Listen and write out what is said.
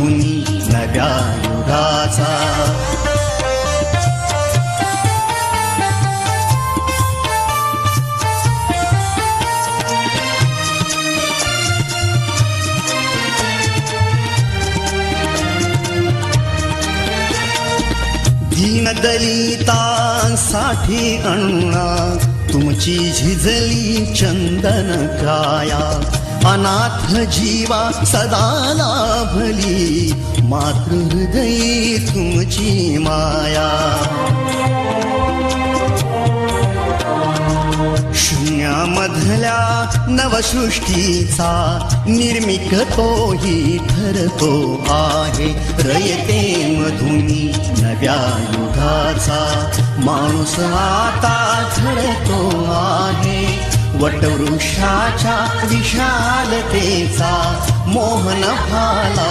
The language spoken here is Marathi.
मधुनी नव्या युगाचा. दलितांसाठी अण्णा तुमची झिजली चंदन काया अनाथ जीवा सदा लाभली मातृहृदयी तुमची माया. शून्यामधल्या नवसृष्टीचा निर्मिक तोही ठरतो आहे. रयते मधुनी नव्या युगाचा. माणूस आता ठरतो वटवृक्षाच्या विशालतेचा मोहन भाला